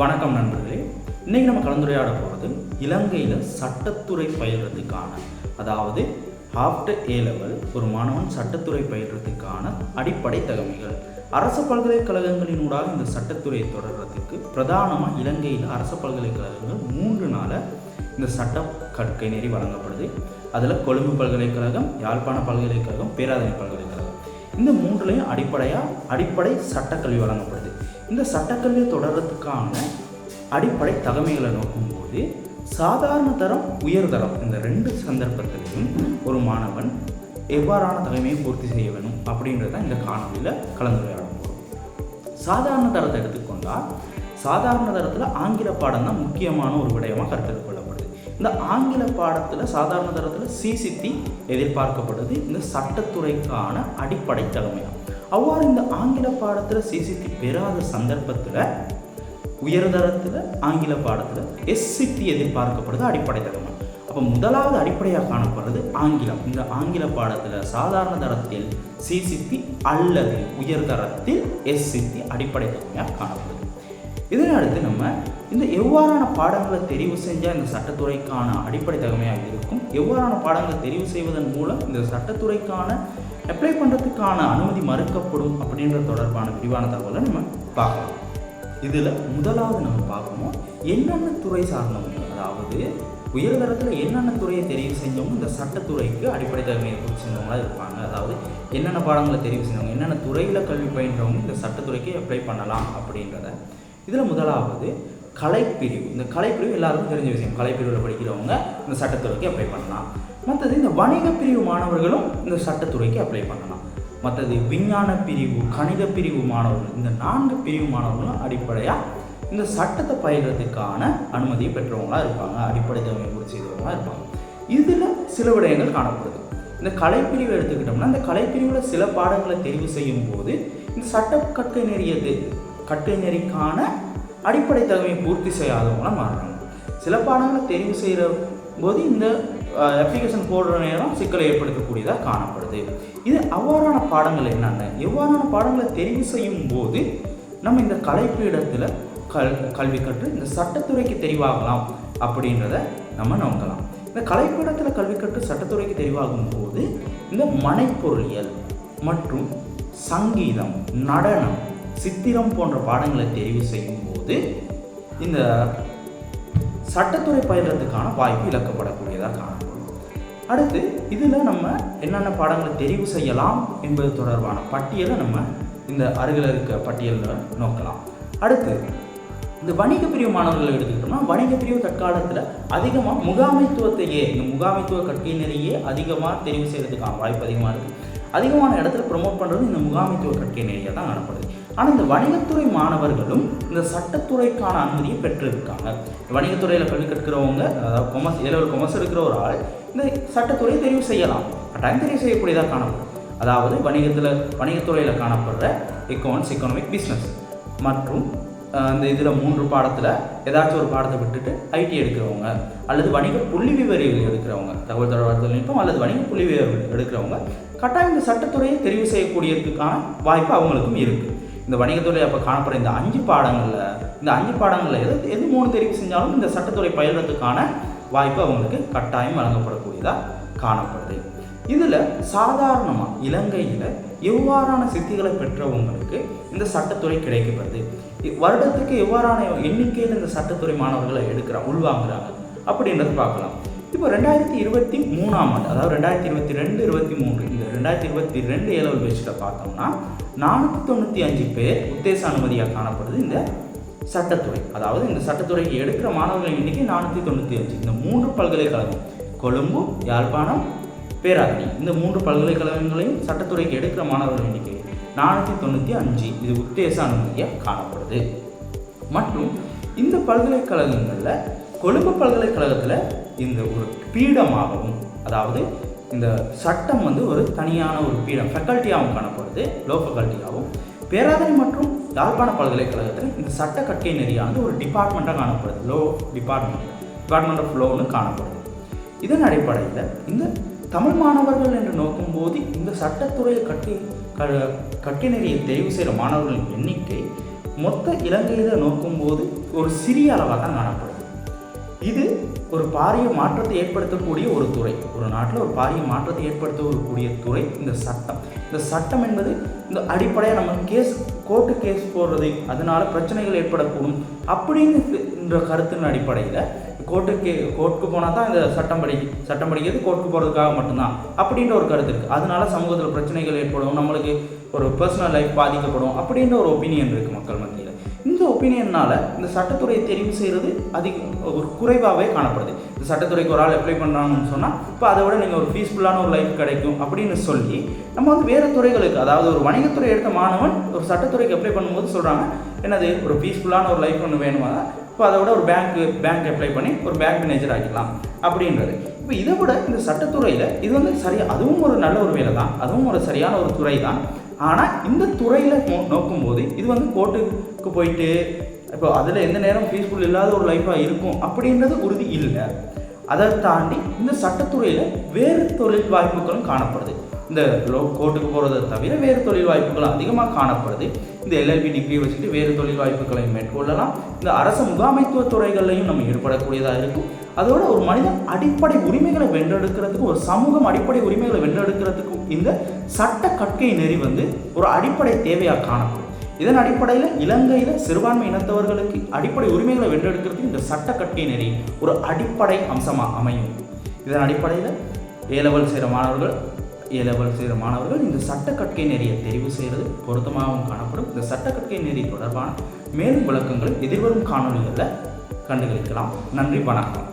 வணக்கம் நண்பர்களே. இன்றைக்கி நம்ம கலந்துரையாட போகிறது இலங்கையில் சட்டத்துறை பயில்றதுக்கான அதாவது ஆஃப்டர் ஏ லெவல் ஒரு மாணவன் சட்டத்துறை பயில்றதுக்கான அடிப்படை தகமைகள் அரசு பல்கலைக்கழகங்களினூடாக இந்த சட்டத்துறையை தொடர்றதுக்கு பிரதானமாக இலங்கையில் அரசு பல்கலைக்கழகங்கள் மூன்று நாள இந்த சட்ட கற்கை நெறி வழங்கப்படுது. அதில் கொழும்பு பல்கலைக்கழகம் யாழ்ப்பாண பல்கலைக்கழகம் பேராதனை பல்கலைக்கழகம். இந்த மூன்றுலையும் அடிப்படையாக அடிப்படை சட்டக்கல்வி வழங்கப்படுது. இந்த சட்டக்கல்வியை தொடர்றதுக்கான அடிப்படை தகமைகளை நோக்கும்போது சாதாரண தரம் உயர்தரம் இந்த ரெண்டு சந்தர்ப்பத்திலையும் ஒரு மாணவன் எவ்வாறான தகமையை பூர்த்தி செய்ய வேணும் அப்படின்றத இந்த காணொலியில் கலந்துரையாட போகிறோம் சாதாரண தரத்தை எடுத்துக்கொண்டால் சாதாரண தரத்தில் ஆங்கில பாடம் தான் முக்கியமான ஒரு விடயமாக கருத்தில் கொள்ளப்படுது. இந்த ஆங்கில பாடத்தில் சாதாரண தரத்தில் சிசிடி எதிர்பார்க்கப்படுது. இந்த சட்டத்துறைக்கான அடிப்படை தகமையாகும் அவ்வாறு இந்த ஆங்கில பாடத்தில் சிசிடி பெறாத சந்தர்ப்பத்தில் உயர்தரத்தில் ஆங்கில பாடத்தில் எஸ்சிடி எதிர்பார்க்கப்படுது அடிப்படை தரமாக அப்போ முதலாவது அடிப்படையாக காணப்படுறது ஆங்கிலம். இந்த ஆங்கில பாடத்தில் சாதாரண தரத்தில் சிசிபி அல்லது உயர்தரத்தில் எஸ்சிபி அடிப்படை தகமையாக காணப்படுது. இதனை அடுத்து நம்ம இந்த எவ்வாறான பாடங்களை தெரிவு செஞ்சால் இந்த சட்டத்துறைக்கான அடிப்படை தகமையாக இருக்கும் எவ்வாறான பாடங்களை தெரிவு செய்வதன் மூலம் இந்த சட்டத்துறைக்கான அப்ளை பண்ணுறதுக்கான அனுமதி மறுக்கப்படும் அப்படின்ற தொடர்பான விரிவான தகவலை நம்ம பார்க்கலாம். இதில் முதலாவது நம்ம பார்க்கணும் என்னென்ன துறை சார்ந்தவங்க அதாவது உயர்தரத்தில் என்னென்ன துறையை தெரிவு செஞ்சவங்க இந்த சட்டத்துறைக்கு அடிப்படை தகமையை குறித்து செஞ்சவங்களாக இருப்பாங்க. அதாவது என்னென்ன பாடங்களை தெரிவு செஞ்சவங்க என்னென்ன துறையில் கல்வி பயின்றவங்க இந்த சட்டத்துறைக்கு அப்ளை பண்ணலாம் அப்படின்றத. இதில் முதலாவது கலைப்பிரிவு. இந்த கலைப்பிரிவு எல்லாருக்கும் தெரிஞ்ச விஷயம். கலைப்பிரிவில் படிக்கிறவங்க இந்த சட்டத்துறைக்கு அப்ளை பண்ணலாம். மற்றது இந்த வணிக பிரிவு மாணவர்களும் இந்த சட்டத்துறைக்கு அப்ளை பண்ணலாம். மற்றது விஞ்ஞான பிரிவு கணித பிரிவு மாணவர்கள் இந்த நான்கு பிரிவு மாணவர்களும் அடிப்படையாக இந்த சட்டத்தை பயிர்றதுக்கான அனுமதியை பெற்றவங்களாக இருப்பாங்க. அடிப்படை தகவலை பூர்த்தி செய்தவங்களாக இருப்பாங்க. இதில் சில விடயங்கள் காணப்படுது. இந்த கலைப்பிரிவு எடுத்துக்கிட்டோம்னா இந்த கலைப்பிரிவில் சில பாடங்களை தெரிவு செய்யும் போது இந்த சட்ட கற்கை நெறியது கற்கை நெறிக்கான அடிப்படை தகவலை பூர்த்தி செய்யாதவங்களாக மாறுறாங்க. சில பாடங்களை தெரிவு செய்கிற போது இந்த அப்ளிகேஷன் போடுற நேரம் சிக்கலை ஏற்படுத்தக்கூடியதாக காணப்படுது. இது அவ்வாறான பாடங்கள் என்னென்ன? எவ்வாறான பாடங்களை தெரிவு செய்யும் போது நம்ம இந்த கலைப்பீடத்தில் கல் கல்வி கற்று இந்த சட்டத்துறைக்கு தெரிவாகலாம் அப்படின்றத நம்ம நோக்கலாம் இந்த கலைப்பீடத்தில் கல்வி கற்று சட்டத்துறைக்கு தெரிவாகும் போது இந்த மனைப்பொருளியல் மற்றும் சங்கீதம் நடனம் சித்திரம் போன்ற பாடங்களை தெரிவு செய்யும் போது இந்த சட்டத்துறை பயிர்றதுக்கான வாய்ப்பு இழக்கப்படக்கூடியதாக காணப்படும் அடுத்து இதில் நம்ம என்னென்ன பாடங்களை தெரிவு செய்யலாம் என்பது தொடர்பான பட்டியலை நம்ம இந்த அருகில் இருக்க பட்டியலில் நோக்கலாம். அடுத்து இந்த வணிக பிரிவு மாணவர்களை எடுத்துக்கிட்டோம்னா வணிக பிரிவு தற்காலத்தில் அதிகமாக முகாமைத்துவத்தையே இந்த முகாமைத்துவ கற்கை அதிகமாக தெரிவு செய்கிறதுக்கான வாய்ப்பு அதிகமாக இருக்குது அதிகமான இடத்துல ப்ரொமோட் பண்ணுறது இந்த முகாமைத்துவ கற்கை நெறியாக தான் காணப்படுது. ஆனால் இந்த வணிகத்துறை மாணவர்களும் இந்த சட்டத்துறைக்கான அனுமதியை பெற்றிருக்காங்க. வணிகத்துறையில் கல்வி கற்கிறவங்க அதாவது கொமர்ஸ் ஏழு கொமர்ஸ் இருக்கிற ஒரு ஆள் இந்த சட்டத்துறையை தெரிவு செய்யலாம். கட்டாயம் தெரிவு செய்யக்கூடியதாக காணப்படும். அதாவது வணிகத்தில் வணிகத்துறையில் காணப்படுற எக்கௌண்ட்ஸ் எக்கனாமிக் பிஸ்னஸ் மற்றும் இந்த இதில் மூன்று பாடத்தில் ஏதாச்சும் ஒரு பாடத்தை விட்டுட்டு ஐடி எடுக்கிறவங்க அல்லது வணிக புள்ளி விவரிகள் எடுக்கிறவங்க தகவல் தொடர்பு தொழில்நுட்பம் அல்லது வணிக புள்ளி எடுக்கிறவங்க கட்டாயம் இந்த சட்டத்துறையை தெரிவு செய்யக்கூடியதுக்கான வாய்ப்பு அவங்களுக்கும் இருக்குது இந்த வணிகத்துறை அப்போ காணப்படுற இந்த அஞ்சு பாடங்களில் இந்த அஞ்சு பாடங்களில் எது எது மூணு தெரிவு செஞ்சாலும் இந்த சட்டத்துறை பயில்றதுக்கான வாய்ப்பு அவங்களுக்கு கட்டாயம் வழங்கப்படக்கூடியதாக காணப்படுது. இதில் சாதாரணமாக இலங்கையில் எவ்வாறான சித்திகளை பெற்றவங்களுக்கு இந்த சட்டத்துறை கிடைக்கப்படுது? வருடத்துக்கு எவ்வாறான எண்ணிக்கையில் இந்த சட்டத்துறை மாணவர்களை எடுக்கிறாங்க உள்வாங்குறாங்க? அப்படின்றத பார்க்கலாம். இப்போ ரெண்டாயிரத்தி இருபத்தி மூணாம் ஆண்டு அதாவது ரெண்டாயிரத்தி இருபத்தி ரெண்டு இருபத்தி மூன்று இந்த ரெண்டாயிரத்தி இருபத்தி ரெண்டு ஏழவல் பேச்சில் பார்த்தோம்னா நானூற்றி தொண்ணூற்றி அஞ்சு பேர் உத்தேச அனுமதியாக காணப்படுது இந்த சட்டத்துறை. அதாவது இந்த சட்டத்துறைக்கு எடுக்கிற மாணவர்கள் எண்ணிக்கை நானூற்றி தொண்ணூற்றி அஞ்சு. இந்த மூன்று பல்கலைக்கழகம் கொழும்பு யாழ்ப்பாணம் பேராதனை. இந்த மூன்று பல்கலைக்கழகங்களையும் சட்டத்துறைக்கு எடுக்கிற மாணவர்கள் எண்ணிக்கை நானூற்றி தொண்ணூற்றி அஞ்சு. இது உத்தேச அனுமதியாக காணப்படுது. மற்றும் இந்த பல்கலைக்கழகங்களில் கொழும்பு பல்கலைக்கழகத்தில் இந்த ஒரு பீடமாகவும் அதாவது இந்த சட்டம் வந்து ஒரு தனியான ஒரு பீடம் ஃபேக்கல்ட்டியாகவும் காணப்படுது லோ ஃபேக்கல்ட்டியாகவும் பேராதனை மற்றும் யாழ்ப்பாண பல்கலைக்கழகத்தில் இந்த சட்ட கற்கை நெறியானது ஒரு டிபார்ட்மெண்ட்டாக காணப்படுது. லோ டிபார்ட்மெண்ட் டிபார்ட்மெண்ட் ஆஃப் லோன்னு காணப்படுது. இதன் அடிப்படையில் இந்த தமிழ் மாணவர்கள் என்று நோக்கும்போது இந்த சட்டத்துறையை கட்டி க கட்டினரியை தேர்வு தெரிவு செய்கிற மாணவர்களின் எண்ணிக்கை மொத்த இலங்கையில் நோக்கும்போது ஒரு சிறிய அளவாக தான் காணப்படுது. இது ஒரு பாரிய மாற்றத்தை ஏற்படுத்தக்கூடிய ஒரு துறை. ஒரு நாட்டில் ஒரு பாரிய மாற்றத்தை ஏற்படுத்தக்கூடிய துறை இந்த சட்டம். இந்த சட்டம் என்பது இந்த அடிப்படையாக நம்ம கேஸ் கோர்ட்டு கேஸ் போடுறது அதனால பிரச்சனைகள் ஏற்படக்கூடும் அப்படிங்கிற கருத்தின் அடிப்படையில் கோர்ட்டுக்கு கோர்ட்டுக்கு போனால் தான் இந்த சட்டம் படி சட்டம் படிக்கிறது கோர்ட்டுக்கு போகிறதுக்காக மட்டும்தான் அப்படின்ற ஒரு கருத்து இருக்குது அதனால சமூகத்தில் பிரச்சனைகள் ஏற்படும் நம்மளுக்கு ஒரு பர்சனல் லைஃப் பாதிக்கப்படும் அப்படின்ற ஒரு ஒப்பீனியன் இருக்குது மக்கள் மத்தியில். இந்த ஒப்பீனியனால் இந்த சட்டத்துறையை தெரிவு செய்கிறது அதிக ஒரு குறைவாகவே காணப்படுது. இந்த சட்டத்துறைக்கு ஒரு ஆள் அப்ளை பண்ணுறாங்கன்னு சொன்னால் இப்போ அதை விட நீங்கள் ஒரு பீஸ்ஃபுல்லான ஒரு லைஃப் கிடைக்கும் அப்படின்னு சொல்லி நம்ம வந்து வேறு துறைகளுக்கு அதாவது ஒரு வணிகத்துறை எடுத்த மாணவன் ஒரு சட்டத்துறைக்கு அப்ளை பண்ணும்போது சொல்கிறாங்க என்னது ஒரு பீஸ்ஃபுல்லான ஒரு லைஃப் ஒன்று வேணுமா? இப்போ அதை விட ஒரு பேங்க்கு பேங்க் அப்ளை பண்ணி ஒரு பேங்க் மேனேஜர் ஆகிக்கலாம் அப்படின்றது. இப்போ இதை விட இந்த சட்டத்துறையில் இது வந்து சரியாக அதுவும் ஒரு நல்ல ஒரு வேலை தான் அதுவும் ஒரு சரியான ஒரு துறை தான். ஆனால் இந்த துறையில் நோக்கும்போது இது வந்து கோர்ட்டுக்கு போயிட்டு இப்போ அதில் எந்த நேரம் பீஸ்ஃபுல் இல்லாத ஒரு லைஃப்பாக இருக்கும் அப்படின்றது உறுதி இல்லை. அதை தாண்டி இந்த சட்டத்துறையில் வேறு தொழில் வாய்ப்புகளும் காணப்படுது. இந்த லோ கோர்ட்டுக்கு போகிறத தவிர வேறு தொழில் வாய்ப்புகள் அதிகமாக காணப்படுது. இந்த எல்எல்பி டிகிரி வச்சுட்டு வேறு தொழில் வாய்ப்புகளை மேற்கொள்ளலாம். இந்த அரசு முகாமைத்துவ துறைகள்லையும் நம்ம ஈடுபடக்கூடியதாக இருக்கும். அதோட ஒரு மனிதன் அடிப்படை உரிமைகளை வென்றெடுக்கிறதுக்கு ஒரு சமூகம் அடிப்படை உரிமைகளை வென்றெடுக்கிறதுக்கும் இந்த சட்ட கற்கை நெறி வந்து ஒரு அடிப்படை தேவையாக காணப்படும். இதன் அடிப்படையில் இலங்கையில் சிறுபான்மை இனத்தவர்களுக்கு அடிப்படை உரிமைகளை வென்றெடுக்கிறதுக்கு இந்த சட்ட கற்கை நெறி ஒரு அடிப்படை அம்சமாக அமையும். இதன் அடிப்படையில் ஏலவல் செய்கிற மாணவர்கள் ஏ லெவல் செய்கிற மாணவர்கள் இந்த சட்டக்கற்கை நெறியை தெரிவு செய்கிறது பொருத்தமாகவும் காணப்படும். இந்த சட்டக்கற்கை நெறி தொடர்பான மேலும் விளக்கங்கள் எதிர்வரும் காணொலிகளில் கண்டுகளிக்கலாம். நன்றி வணக்கம்.